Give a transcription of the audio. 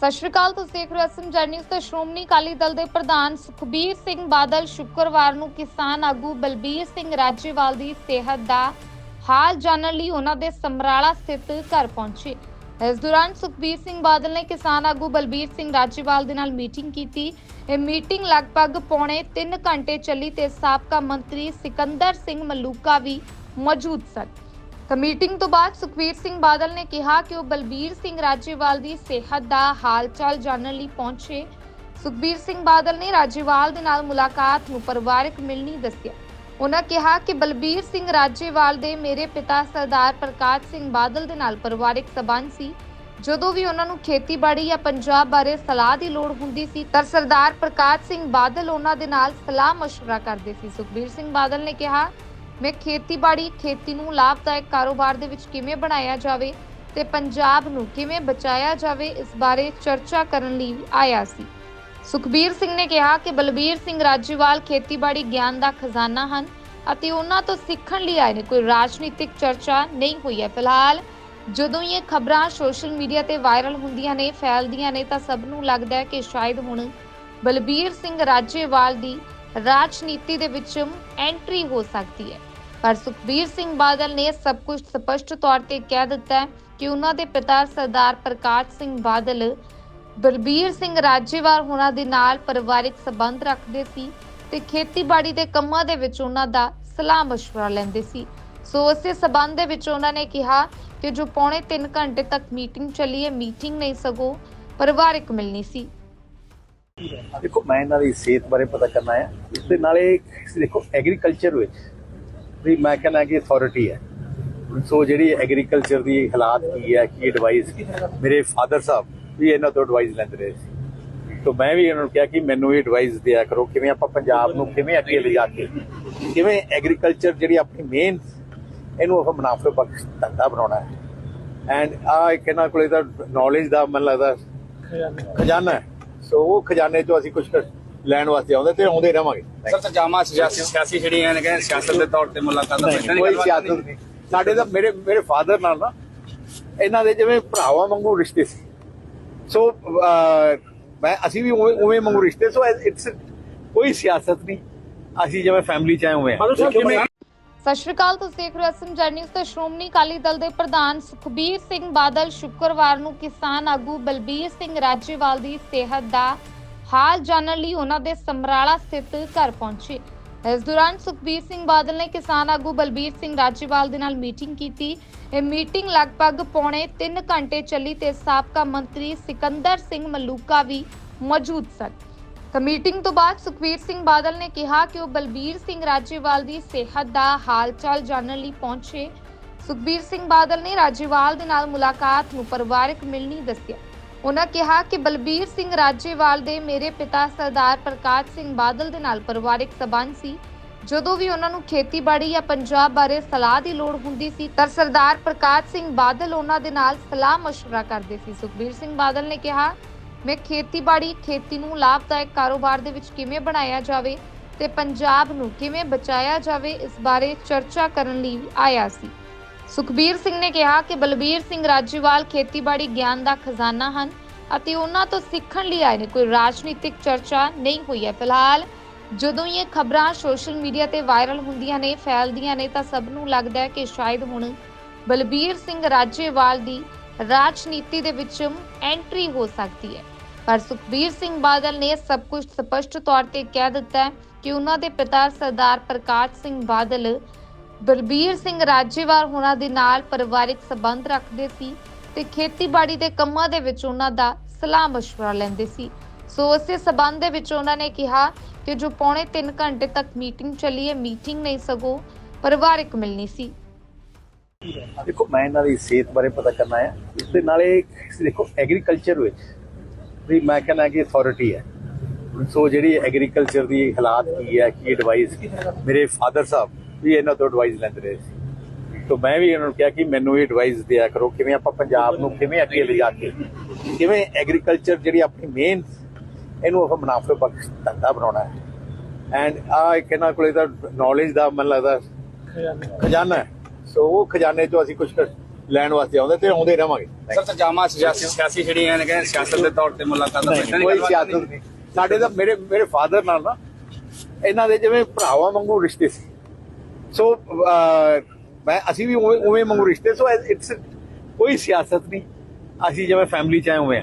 ਸਤਿ ਸ਼੍ਰੀ ਅਕਾਲ, ਤੁਸੀਂ ਦੇਖ ਰਹੇ ਹੋ ਐਸਐਮ ਜੈ ਤੇ ਸ਼੍ਰੋਮਣੀ ਅਕਾਲੀ ਦਲ ਦੇ ਪ੍ਰਧਾਨ ਸੁਖਬੀਰ ਸਿੰਘ ਬਾਦਲ ਸ਼ੁੱਕਰਵਾਰ ਨੂੰ ਕਿਸਾਨ ਆਗੂ ਬਲਬੀਰ ਸਿੰਘ ਰਾਜੇਵਾਲ ਦੀ ਸਿਹਤ ਦਾ ਹਾਲ ਜਾਣਨ ਲਈ ਉਹਨਾਂ ਦੇ ਸਮਰਾਲਾ ਸਥਿਤ ਘਰ ਪਹੁੰਚੇ। ਇਸ ਦੌਰਾਨ ਸੁਖਬੀਰ ਸਿੰਘ ਬਾਦਲ ਨੇ ਕਿਸਾਨ ਆਗੂ ਬਲਬੀਰ ਸਿੰਘ ਰਾਜੇਵਾਲ ਦੇ ਨਾਲ ਮੀਟਿੰਗ ਕੀਤੀ। ਇਹ ਮੀਟਿੰਗ ਲਗਭਗ ਪੌਣੇ 3 ਘੰਟੇ ਚੱਲੀ ਤੇ ਸਾਬਕਾ ਮੰਤਰੀ ਸਿਕੰਦਰ ਸਿੰਘ ਮਲੂਕਾ ਵੀ ਮੌਜੂਦ ਸਨ। ਤਾਂ ਮੀਟਿੰਗ ਤੋਂ ਬਾਅਦ ਸੁਖਬੀਰ ਸਿੰਘ ਬਾਦਲ ਨੇ ਕਿਹਾ ਕਿ ਉਹ ਬਲਬੀਰ ਸਿੰਘ ਰਾਜੇਵਾਲ ਦੀ ਸਿਹਤ ਦਾ ਹਾਲ ਚਾਲ ਜਾਣਨ ਲਈ ਪਹੁੰਚੇ ਸੁਖਬੀਰ ਸਿੰਘ ਬਾਦਲ ਨੇ ਰਾਜੇਵਾਲ ਦੇ ਨਾਲ ਮੁਲਾਕਾਤ ਨੂੰ ਪਰਿਵਾਰਕ ਮਿਲਣੀ ਦੱਸਿਆ ਉਹਨਾਂ ਕਿਹਾ ਕਿ ਬਲਬੀਰ ਸਿੰਘ ਰਾਜੇਵਾਲ ਦੇ ਮੇਰੇ ਪਿਤਾ ਸਰਦਾਰ ਪ੍ਰਕਾਸ਼ ਸਿੰਘ ਬਾਦਲ ਦੇ ਨਾਲ ਪਰਿਵਾਰਕ ਸਬੰਧ ਸੀ ਜਦੋਂ ਵੀ ਉਹਨਾਂ ਨੂੰ ਖੇਤੀਬਾੜੀ ਜਾਂ ਪੰਜਾਬ ਬਾਰੇ ਸਲਾਹ ਦੀ ਲੋੜ ਹੁੰਦੀ ਸੀ ਤਾਂ ਸਰਦਾਰ ਪ੍ਰਕਾਸ਼ ਸਿੰਘ ਬਾਦਲ ਉਹਨਾਂ ਦੇ ਨਾਲ ਸਲਾਹ مشورہ ਕਰਦੇ ਸੀ ਸੁਖਬੀਰ ਸਿੰਘ ਬਾਦਲ ਨੇ ਕਿਹਾ ਮੈਂ ਖੇਤੀਬਾੜੀ, ਖੇਤੀ ਨੂੰ ਲਾਭਦਾਇਕ ਕਾਰੋਬਾਰ ਦੇ ਵਿੱਚ ਕਿਵੇਂ ਬਣਾਇਆ ਜਾਵੇ ਤੇ ਪੰਜਾਬ ਨੂੰ ਕਿਵੇਂ ਬਚਾਇਆ ਜਾਵੇ, ਇਸ ਬਾਰੇ ਚਰਚਾ ਕਰਨ ਲਈ ਆਇਆ ਸੀ। ਸੁਖਬੀਰ ਸਿੰਘ ਨੇ ਕਿਹਾ ਕਿ ਬਲਬੀਰ ਸਿੰਘ ਰਾਜੇਵਾਲ ਖੇਤੀਬਾੜੀ ਗਿਆਨ ਦਾ ਖਜ਼ਾਨਾ ਹਨ ਅਤੇ ਉਹਨਾਂ ਤੋਂ ਸਿੱਖਣ ਲਈ ਆਏ ਨੇ। ਕੋਈ ਰਾਜਨੀਤਿਕ ਚਰਚਾ ਨਹੀਂ ਹੋਈ ਹੈ। ਫਿਲਹਾਲ ਜਦੋਂ ਇਹ ਖਬਰਾਂ ਸੋਸ਼ਲ ਮੀਡੀਆ ਤੇ ਵਾਇਰਲ ਹੁੰਦੀਆਂ ਨੇ, ਫੈਲਦੀਆਂ ਨੇ, ਤਾਂ ਸਭ ਨੂੰ ਲੱਗਦਾ ਹੈ ਕਿ ਸ਼ਾਇਦ ਹੁਣ ਬਲਬੀਰ ਸਿੰਘ ਰਾਜੇਵਾਲ ਦੀ ਰਾਜਨੀਤੀ ਦੇ ਵਿੱਚ ਐਂਟਰੀ ਹੋ ਸਕਦੀ ਹੈ। ਪਰ ਸੁਖਬੀਰ ਸਿੰਘ ਬਾਦਲ ਨੇ ਸਭ ਕੁਝ ਸਪਸ਼ਟ ਤੌਰ ਤੇ ਕਹਿ ਦਿੱਤਾ ਹੈ ਕਿ ਉਹਨਾਂ ਦੇ ਪਿਤਾ ਸਰਦਾਰ ਪ੍ਰਕਾਸ਼ ਸਿੰਘ ਬਾਦਲ ਬਲਬੀਰ ਸਿੰਘ ਰਾਜੇਵਾਲ ਹੋਣਾ ਦੇ ਨਾਲ ਪਰਿਵਾਰਿਕ ਸੰਬੰਧ ਰੱਖਦੇ ਸੀ ਤੇ ਖੇਤੀਬਾੜੀ ਦੇ ਕੰਮਾਂ ਦੇ ਵਿੱਚ ਉਹਨਾਂ ਦਾ ਸਲਾਹ مشورہ ਲੈਂਦੇ ਸੀ ਸੋ ਉਸੇ ਸਬੰਧ ਦੇ ਵਿੱਚ ਉਹਨਾਂ ਨੇ ਕਿਹਾ ਕਿ ਜੋ ਪੌਣੇ 3 ਘੰਟੇ ਤੱਕ ਮੀਟਿੰਗ ਚੱਲੀ ਹੈ ਮੀਟਿੰਗ ਨਹੀਂ ਸਗੋ ਪਰਿਵਾਰਿਕ ਮਿਲਣੀ ਸੀ ਦੇਖੋ ਮੈਂ ਇਹਨਾਂ ਦੀ ਸਿਹਤ ਬਾਰੇ ਪਤਾ ਕਰਨਾ ਹੈ ਇਸ ਦੇ ਨਾਲੇ ਦੇਖੋ ਐਗਰੀਕਲਚਰ ਵਿੱਚ ਵੀ ਮੈਂ ਕਹਿੰਦਾ ਕਿ ਅਥਾਰਟੀ ਹੈ। ਸੋ ਜਿਹੜੀ ਐਗਰੀਕਲਚਰ ਦੀ ਹਾਲਾਤ ਕੀ ਹੈ, ਕੀ ਐਡਵਾਈਸ ਮੇਰੇ ਫਾਦਰ ਸਾਹਿਬ ਵੀ ਇਹਨਾਂ ਤੋਂ ਐਡਵਾਈਸ ਲੈਂਦੇ ਰਹੇ ਸੀ। ਤੋਂ ਮੈਂ ਵੀ ਇਹਨਾਂ ਨੂੰ ਕਿਹਾ ਕਿ ਮੈਨੂੰ ਇਹ ਐਡਵਾਈਸ ਦਿਆ ਕਰੋ ਕਿਵੇਂ ਆਪਾਂ ਪੰਜਾਬ ਨੂੰ ਕਿਵੇਂ ਅੱਗੇ ਲਿਜਾ ਕੇ, ਕਿਵੇਂ ਐਗਰੀਕਲਚਰ ਜਿਹੜੀ ਆਪਣੀ ਮੇਨ ਇਹਨੂੰ ਆਪਾਂ ਮੁਨਾਫੇ ਬਖਸ਼ ਧੰਦਾ ਬਣਾਉਣਾ ਹੈ। ਐਂਡ ਆ ਇੱਕ ਇਹਨਾਂ ਕੋਲੇ ਤਾਂ ਨੌਲੇਜ ਦਾ ਮਨ ਲੱਗਦਾ ਖਜ਼ਾਨਾ ਹੈ। ਸੋ ਉਹ ਖਜ਼ਾਨੇ ਤੋਂ ਅਸੀਂ ਕੁਝ ਲੈਣ ਵਾਸਤੇ ਆਉਂਦੇ ਤੇ ਆਉਂਦੇ ਰਵਾਂਗੇ। ਸਰ ਤਜਾਮਾ ਸਿਆਸੀ ਸਿਆਸੀ ਜਿਹੜੀਆਂ ਨੇ ਕਹਿੰਦੇ ਸਿਆਸਤ ਦੇ ਤੌਰ ਤੇ ਮੁਲਾਕਾਤ ਨਹੀਂ, ਕੋਈ ਸਿਆਸਤ ਨਹੀਂ। ਸਾਡੇ ਤਾਂ ਮੇਰੇ ਮੇਰੇ ਫਾਦਰ ਨਾਲ ਨਾ ਇਹਨਾਂ ਦੇ ਜਿਵੇਂ ਭਰਾਵਾਂ ਵਾਂਗੂ ਰਿਸ਼ਤੇ ਸੀ। ਸੋ ਮੈਂ ਅਸੀਂ ਵੀ ਉਵੇਂ ਉਵੇਂ ਵਾਂਗੂ ਰਿਸ਼ਤੇ ਸੋ ਇਟਸ ਕੋਈ ਸਿਆਸਤ ਨਹੀਂ। ਅਸੀਂ ਜਿਵੇਂ ਫੈਮਿਲੀ ਚ ਆਏ ਹੋਏ ਹਾਂ। ਸਤਿ ਸ਼੍ਰੀ ਅਕਾਲ ਤੁਸੀਂ ਦੇਖ ਰਹੇ ਹੋ ਐਸਐਮ ਜੈ ਨਿਊਜ਼ ਤੇ ਸ਼੍ਰੋਮਣੀ ਅਕਾਲੀ ਦਲ ਦੇ ਪ੍ਰਧਾਨ ਸੁਖਬੀਰ ਸਿੰਘ ਬਾਦਲ ਸ਼ੁੱਕਰਵਾਰ ਨੂੰ ਕਿਸਾਨ ਆਗੂ ਬਲਬੀਰ ਸਿੰਘ ਰਾਜੇਵਾਲ ਦੀ ਸਿਹਤ ਦਾ ਹਾਲ ਜਾਣਨ ਲਈ ਉਹਨਾਂ ਦੇ ਸਮਰਾਲਾ ਸਥਿਤ ਘਰ ਪਹੁੰਚੇ। ਇਸ ਦੌਰਾਨ ਸੁਖਬੀਰ ਸਿੰਘ ਬਾਦਲ ਨੇ ਕਿਸਾਨ ਆਗੂ ਬਲਬੀਰ ਸਿੰਘ ਰਾਜੇਵਾਲ ਦੇ ਨਾਲ ਮੀਟਿੰਗ ਕੀਤੀ। ਇਹ ਮੀਟਿੰਗ ਲਗਭਗ ਪੌਣੇ 3 ਘੰਟੇ ਚੱਲੀ ਤੇ ਸਾਬਕਾ ਮੰਤਰੀ ਸਿਕੰਦਰ ਸਿੰਘ ਮਲੂਕਾ ਵੀ ਮੌਜੂਦ ਸਨ। ਤਾਂ ਮੀਟਿੰਗ ਤੋਂ ਬਾਅਦ ਸੁਖਬੀਰ ਸਿੰਘ ਬਾਦਲ ਨੇ ਕਿਹਾ ਕਿ ਉਹ ਬਲਬੀਰ ਸਿੰਘ ਰਾਜੇਵਾਲ ਦੀ ਸਿਹਤ ਦਾ ਹਾਲ ਚਾਲ ਜਾਣਨ ਲਈ ਪਹੁੰਚੇ। ਸੁਖਬੀਰ ਸਿੰਘ ਬਾਦਲ ਨੇ ਰਾਜੇਵਾਲ ਦੇ ਨਾਲ ਮੁਲਾਕਾਤ ਨੂੰ ਪਰਿਵਾਰਕ ਮਿਲਣੀ ਦੱਸਿਆ। ਉਹਨਾਂ ਕਿਹਾ ਕਿ ਬਲਬੀਰ ਸਿੰਘ ਰਾਜੇਵਾਲ ਦੇ ਮੇਰੇ ਪਿਤਾ ਸਰਦਾਰ ਪ੍ਰਕਾਸ਼ ਸਿੰਘ ਬਾਦਲ ਦੇ ਨਾਲ ਪਰਿਵਾਰਿਕ ਸਬੰਧ ਸੀ ਜਦੋਂ ਵੀ ਉਹਨਾਂ ਨੂੰ ਖੇਤੀਬਾੜੀ ਜਾਂ ਪੰਜਾਬ ਬਾਰੇ ਸਲਾਹ ਦੀ ਲੋੜ ਹੁੰਦੀ ਸੀ ਤਾਂ ਸਰਦਾਰ ਪ੍ਰਕਾਸ਼ ਸਿੰਘ ਬਾਦਲ ਉਹਨਾਂ ਦੇ ਨਾਲ ਸਲਾਹ مشورہ ਕਰਦੇ ਸੀ ਸੁਖਬੀਰ ਸਿੰਘ ਬਾਦਲ ਨੇ ਕਿਹਾ ਮੈਂ ਖੇਤੀਬਾੜੀ ਖੇਤੀ ਨੂੰ ਲਾਭਦਾਇਕ ਕਾਰੋਬਾਰ ਦੇ ਵਿੱਚ ਕਿਵੇਂ ਬਣਾਇਆ ਜਾਵੇ ਤੇ ਪੰਜਾਬ ਨੂੰ ਕਿਵੇਂ ਬਚਾਇਆ ਜਾਵੇ ਇਸ ਬਾਰੇ ਚਰਚਾ ਕਰਨ ਲਈ ਆਇਆ ਸੀ ਸੁਖਬੀਰ ਸਿੰਘ ਨੇ ਕਿਹਾ ਕਿ ਬਲਬੀਰ ਸਿੰਘ ਰਾਜੇਵਾਲ ਖੇਤੀਬਾੜੀ ਗਿਆਨ ਦਾ ਖਜ਼ਾਨਾ ਹਨ ਅਤੇ ਉਹਨਾਂ ਤੋਂ ਸਿੱਖਣ ਲਈ ਆਏ ਨੇ। ਕੋਈ ਰਾਜਨੀਤਿਕ ਚਰਚਾ ਨਹੀਂ ਹੋਈ ਹੈ। ਫਿਲਹਾਲ ਜਦੋਂ ਇਹ ਖਬਰਾਂ ਸੋਸ਼ਲ ਮੀਡੀਆ ਤੇ ਵਾਇਰਲ ਹੁੰਦੀਆਂ ਨੇ, ਫੈਲਦੀਆਂ ਨੇ, ਤਾਂ ਸਭ ਨੂੰ ਲੱਗਦਾ ਹੈ ਕਿ ਸ਼ਾਇਦ ਹੁਣ ਬਲਬੀਰ ਸਿੰਘ ਰਾਜੇਵਾਲ ਦੀ ਰਾਜਨੀਤੀ ਦੇ ਵਿੱਚ ਐਂਟਰੀ ਹੋ ਸਕਦੀ ਹੈ। ਪਰ ਸੁਖਬੀਰ ਸਿੰਘ ਬਾਦਲ ਨੇ ਸਭ ਕੁਝ ਸਪਸ਼ਟ ਤੌਰ ਤੇ ਕਹਿ ਦਿੱਤਾ ਹੈ ਕਿ ਉਹਨਾਂ ਦੇ ਪਿਤਾ ਸਰਦਾਰ ਪ੍ਰਕਾਸ਼ ਸਿੰਘ ਬਾਦਲ ਬਲਬੀਰ ਸਿੰਘ ਰਾਜੇਵਾਲ ਹੋਣਾ ਦੇ ਨਾਲ ਪਰਿਵਾਰਿਕ ਸੰਬੰਧ ਰੱਖਦੇ ਸੀ ਤੇ ਖੇਤੀਬਾੜੀ ਦੇ ਕੰਮਾਂ ਦੇ ਵਿੱਚ ਉਹਨਾਂ ਦਾ ਸਲਾਹ مشورہ ਲੈਂਦੇ ਸੀ ਸੋ ਉਸੇ ਸਬੰਧ ਦੇ ਵਿੱਚ ਉਹਨਾਂ ਨੇ ਕਿਹਾ ਕਿ ਜੋ ਪੌਣੇ 3 ਘੰਟੇ ਤੱਕ ਮੀਟਿੰਗ ਚੱਲੀ ਹੈ ਮੀਟਿੰਗ ਨਹੀਂ ਸਗੋ ਪਰਿਵਾਰਕ ਮਿਲਣੀ ਸੀ ਦੇਖੋ ਮੈਂ ਇਹਨਾਂ ਦੀ ਸਿਹਤ ਬਾਰੇ ਪਤਾ ਕਰਨਾ ਹੈ ਇਸ ਦੇ ਨਾਲੇ ਦੇਖੋ ਐਗਰੀਕਲਚਰ ਵਿੱਚ ਵੀ ਮੈਂ ਕਹਿੰਦਾ ਕਿ ਅਥਾਰਟੀ ਹੈ ਸੋ ਜਿਹੜੀ ਐਗਰੀਕਲਚਰ ਦੀ ਹਾਲਾਤ ਕੀ ਹੈ ਕੀ ਐਡਵਾਈਸ ਮੇਰੇ ਫਾਦਰ ਸਾਹਿਬ ਵੀ ਇਹਨਾਂ ਤੋਂ ਐਡਵਾਈਸ ਲੈਂਦੇ ਰਹੇ ਸੀ। ਤੋਂ ਮੈਂ ਵੀ ਇਹਨਾਂ ਨੂੰ ਕਿਹਾ ਕਿ ਮੈਨੂੰ ਇਹ ਐਡਵਾਈਸ ਦਿਆ ਕਰੋ ਕਿਵੇਂ ਆਪਾਂ ਪੰਜਾਬ ਨੂੰ ਕਿਵੇਂ ਅੱਗੇ ਜਾ ਕੇ ਕਿਵੇਂ ਐਗਰੀਕਲਚਰ ਜਿਹੜੀ ਆਪਣੀ ਮੇਨ ਇਹਨੂੰ ਆਪਾਂ ਮੁਨਾਫੇ ਪੱਖ ਧੰਦਾ ਬਣਾਉਣਾ ਹੈ। ਐਂਡ ਆ ਇਹਨਾਂ ਕੋਲੇ ਤਾਂ ਨੌਲੇਜ ਦਾ ਮਨ ਲੱਗਦਾ ਖਜ਼ਾਨਾ ਹੈ। ਸੋ ਉਹ ਖਜ਼ਾਨੇ ਤੋਂ ਅਸੀਂ ਕੁਝ ਲੈਣ ਵਾਸਤੇ ਆਉਂਦੇ ਤੇ ਆਉਂਦੇ ਰਵਾਂਗੇ। ਸਰ ਤਾਂ ਜਾਮਾ ਸਿਆਸੀ ਜਿਹੜੀਆਂ ਨੇ ਕਹਿੰਦੇ ਸਿਆਸਤ ਦੇ ਤੌਰ ਤੇ ਮੁਲਾਕਾਤ ਦਾ ਕੋਈ ਸਿਆਸਤ ਸਾਡੇ ਤਾਂ ਮੇਰੇ ਮੇਰੇ ਫਾਦਰ ਨਾਲ ਨਾ ਇਹਨਾਂ ਦੇ ਜਿਵੇਂ ਭਰਾਵਾਂ ਵਾਂਗੂ ਰਿਸ਼ਤੇ ਸੀ। ਸੋ uh, ਮੈਂ ਅਸੀਂ ਵੀ ਉਵੇਂ ਮੰਗੂ ਰਿਸ਼ਤੇ ਸੋ ਇਟਸ ਕੋਈ ਸਿਆਸਤ ਨਹੀਂ। ਅਸੀਂ ਜਿਵੇਂ ਫੈਮਿਲੀ ਚ ਆਏ ਹੋਏ ਹਾਂ